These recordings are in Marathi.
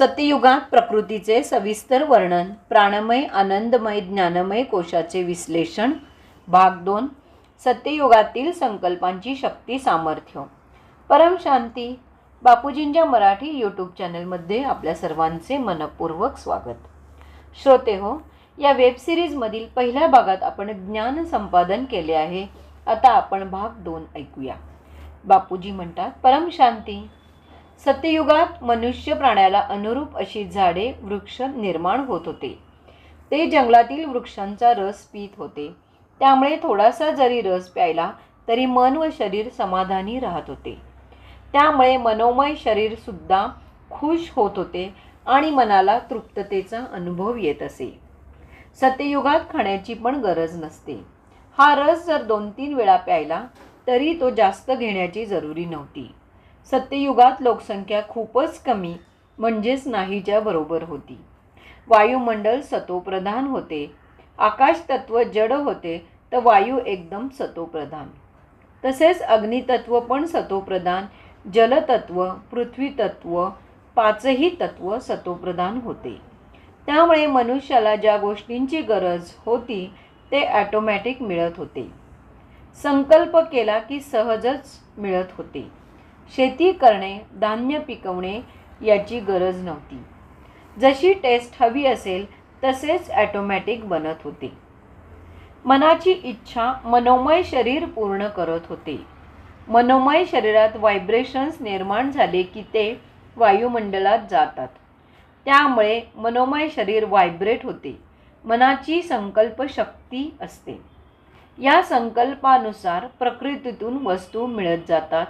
सत्ययुगात प्रकृतीचे सविस्तर वर्णन प्राणमय आनंदमय ज्ञानमय कोशाचे विश्लेषण. भाग दोन. सत्ययुगातील संकल्पांची शक्ती सामर्थ्य. परम शांती. बापूजींच्या मराठी यूट्यूब चॅनलमध्ये आपल्या सर्वांचे मनपूर्वक स्वागत. श्रोते हो या वेबसिरीजमधील पहिल्या भागात आपण ज्ञान संपादन केले आहे. आता आपण भाग दोन ऐकूया. बापूजी म्हणतात परम शांती. सत्ययुगात मनुष्य प्राण्याला अनुरूप अशी झाडे वृक्ष निर्माण होत होते. ते जंगलातील वृक्षांचा रस पीत होते. त्यामुळे थोडासा जरी रस प्यायला तरी मन व शरीर समाधानी राहत होते. त्यामुळे मनोमय शरीरसुद्धा खुश होत होते आणि मनाला तृप्ततेचा अनुभव येत असे. सत्ययुगात खाण्याची पण गरज नसते. हा रस जर दोन तीन वेळा प्यायला तरी तो जास्त घेण्याची जरुरी नव्हती. सत्ययुगात लोकसंख्या खूपच कमी म्हणजेच नाहीच्या बरोबर होती. वायुमंडल सतोप्रधान होते. आकाश तत्व जड होते तर वायू एकदम सतोप्रधान. तसेच अग्नितत्व पण सतोप्रधान जलतत्व पृथ्वीतत्व पाचही तत्व सतोप्रधान होते. त्यामुळे मनुष्याला ज्या गोष्टींची गरज होती ते ॲटोमॅटिक मिळत होते. संकल्प केला की सहजच मिळत होते. शेती करणे धान्य पिकवणे याची गरज नव्हती. जशी टेस्ट हवी असेल तसेच ॲटोमॅटिक बनत होते. मनाची इच्छा मनोमय शरीर पूर्ण करत होते. मनोमय शरीरात व्हायब्रेशन्स निर्माण झाले की ते वायुमंडलात जातात. त्यामुळे मनोमय शरीर व्हायब्रेट होते. मनाची संकल्प शक्ती असते. या संकल्पानुसार प्रकृतीतून वस्तू मिळत जातात.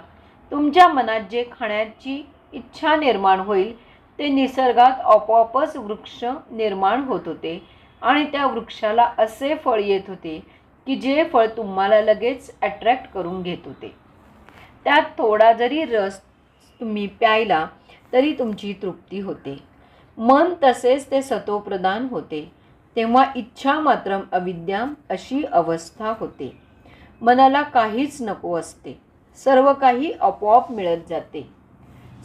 तुमच्या मनात जे खाण्याची इच्छा निर्माण होईल ते निसर्गात आपोआपच वृक्ष निर्माण होत होते. आणि त्या वृक्षाला असे फळ येत होते की जे फळ तुम्हाला लगेच अट्रॅक्ट करून घेत होते. त्यात थोडा जरी रस तुम्ही प्यायला तरी तुमची तृप्ती होते. मन तसेच ते सतोप्रदान होते. तेव्हा इच्छा मात्र अविद्या अशी अवस्था होते. मनाला काहीच नको असते. सर्व काही आपोआप मिळत जाते.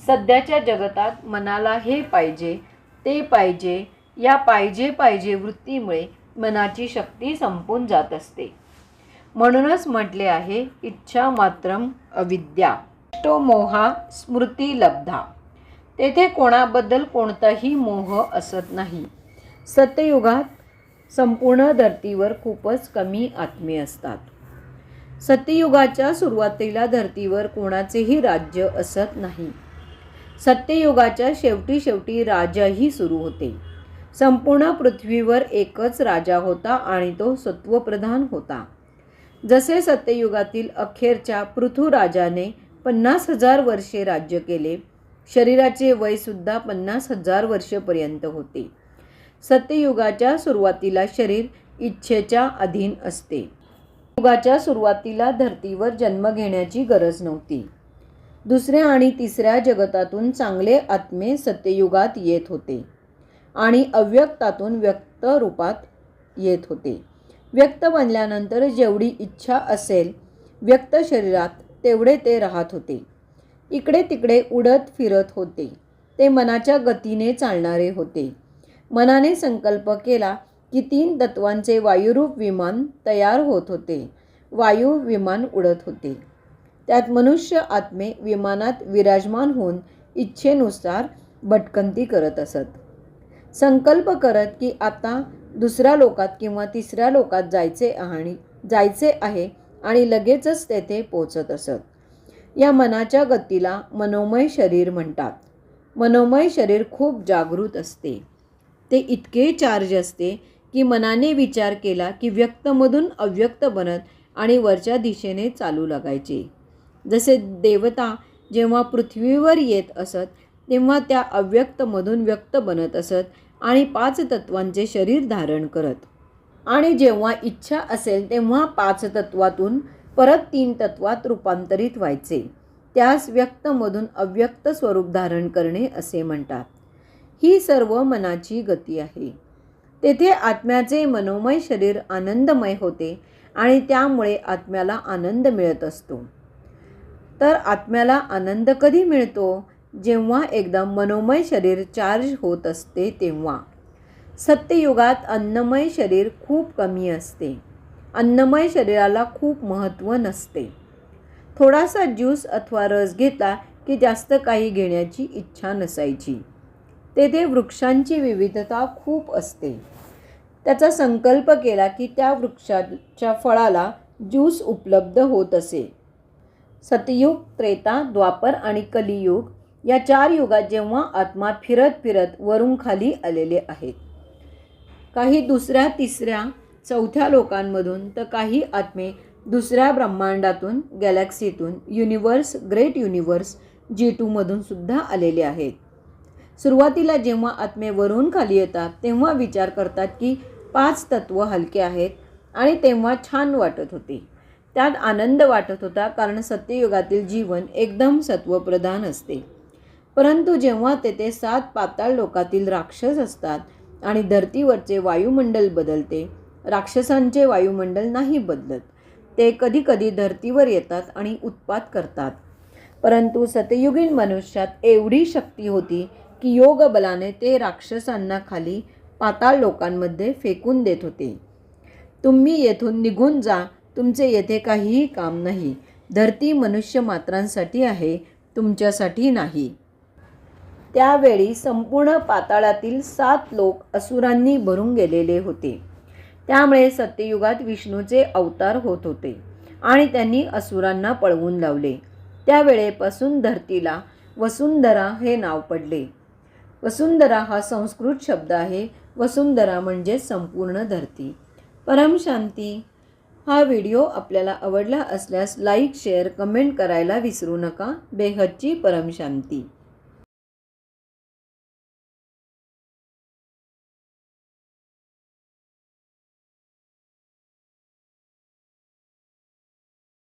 सध्याच्या जगतात मनाला हे पाहिजे ते पाहिजे या पाहिजे पाहिजे वृत्तीमुळे मनाची शक्ती संपून जात असते. म्हणूनच म्हटले आहे इच्छा मात्रम अविद्या. तो मोहा स्मृती लब्धा. तेथे कोणाबद्दल कोणताही मोह असत नाही. सत्ययुगात संपूर्ण धर्तीवर खूपच कमी आत्मे असतात. सत्ययुगाच्या सुरुवातीला धर्तीवर कोणाचेही राज्य असत नाही. सत्ययुगाच्या शेवटी शेवटी राजाही सुरू होते. संपूर्ण पृथ्वीवर एकच राजा होता आणि तो सत्वप्रधान होता. जसे सत्ययुगातील अखेरच्या पृथ्वीराजाने पन्नास हजार वर्षे राज्य केले शरीराचे वयसुद्धा पन्नास हजार वर्षपर्यंत होते. सत्ययुगाच्या सुरुवातीला शरीर इच्छेच्या अधीन असते. युगाच्या सुरुवातीला धर्तीवर जन्म घेण्याची गरज नव्हती. दुसऱ्या आणि तिसऱ्या जगतातून चांगले आत्मे सत्ययुगात येत होते आणि अव्यक्तातून व्यक्त रूपात येत होते. व्यक्त बनल्यानंतर जेवढी इच्छा असेल व्यक्त शरीरात तेवढे ते राहत होते. इकडे तिकडे उडत फिरत होते. ते मनाच्या गतीने चालणारे होते. मनाने संकल्प केला की तीन तत्वांचे वायुरूप विमान तयार होत होते. वायू विमान उडत होते. त्यात मनुष्य आत्मे विमानात विराजमान होऊन इच्छेनुसार भटकंती करत असत. संकल्प करत की आता दुसऱ्या लोकात किंवा तिसऱ्या लोकात जायचे आणि जायचे आहे आणि लगेचच तेथे पोचत असत. या मनाच्या गतीला मनोमय शरीर म्हणतात. मनोमय शरीर खूप जागृत असते. ते इतके चार्ज असते की मनाने विचार केला की व्यक्तमधून अव्यक्त बनत आणि वरच्या दिशेने चालू लागायचे. जसे देवता जेव्हा पृथ्वीवर येत असत तेव्हा त्या अव्यक्तमधून व्यक्त बनत असत आणि पाच तत्वांचे शरीर धारण करत. आणि जेव्हा इच्छा असेल तेव्हा पाच तत्वातून परत तीन तत्वात रूपांतरित व्हायचे. त्यास व्यक्तमधून अव्यक्त स्वरूप धारण करणे असे म्हणतात. ही सर्व मनाची गती आहे. तेथे आत्म्याचे मनोमय शरीर आनंदमय होते आणि त्यामुळे आत्म्याला आनंद मिळत असतो. तर आत्म्याला आनंद कधी मिळतो? जेव्हा एकदा मनोमय शरीर चार्ज होत असते तेव्हा. सत्ययुगात अन्नमय शरीर खूप कमी असते. अन्नमय शरीराला खूप महत्त्व नसते. थोडासा ज्यूस अथवा रस घेतला की जास्त काही घेण्याची इच्छा नसायची. तेथे वृक्षांची विविधता खूप असते. त्याचा संकल्प केला की त्या वृक्षाच्या फळाला ज्यूस उपलब्ध होत असे. सतयुग त्रेता द्वापर आणि कलियुग या चार युगात जेव्हा आत्मा फिरत फिरत वरून खाली आलेले आहेत. काही दुसऱ्या तिसऱ्या चौथ्या लोकांमधून तर काही आत्मे दुसऱ्या ब्रह्मांडातून गॅलेक्सीतून युनिवर्स ग्रेट युनिवर्स जी टूमधून सुद्धा आलेले आहेत. सुरुवातीला जेव्हा आत्मे वरून खाली येतात तेव्हा विचार करतात की पाच तत्व हलके आहेत आणि तेव्हा छान वाटत होते. त्यात आनंद वाटत होता कारण सत्ययुगातील जीवन एकदम सत्वप्रधान असते. परंतु जेव्हा तेथे सात पाताळ लोकातील राक्षस असतात आणि धर्तीवरचे वायुमंडल बदलते राक्षसांचे वायुमंडल नाही बदलत. ते कधीकधी धर्तीवर येतात आणि उत्पात करतात. परंतु सतयुगीन मनुष्यात एवढी शक्ती होती की योग बलाने ते राक्षसांना खाली पाताळ लोकांमध्ये फेकून देत होते. तुम्ही येथून निघून जा. तुमचे येथे काहीही काम नाही. धरती मनुष्य मात्रांसाठी आहे. तुमच्यासाठी नाही. त्यावेळी संपूर्ण पाताळातील सात लोक असुरांनी भरून गेलेले होते. त्यामुळे सत्ययुगात विष्णूचे अवतार होत होते आणि त्यांनी असुरांना पळवून लावले. त्यावेळेपासून धरतीला वसुंधरा हे नाव पडले. वसुंधरा हा संस्कृत शब्द आहे. वसुंधरा म्हणजे संपूर्ण धरती. परमशांती हा व्हिडिओ आपल्याला आवडला असल्यास लाईक शेअर कमेंट करायला विसरू नका. बेहदची परमशांती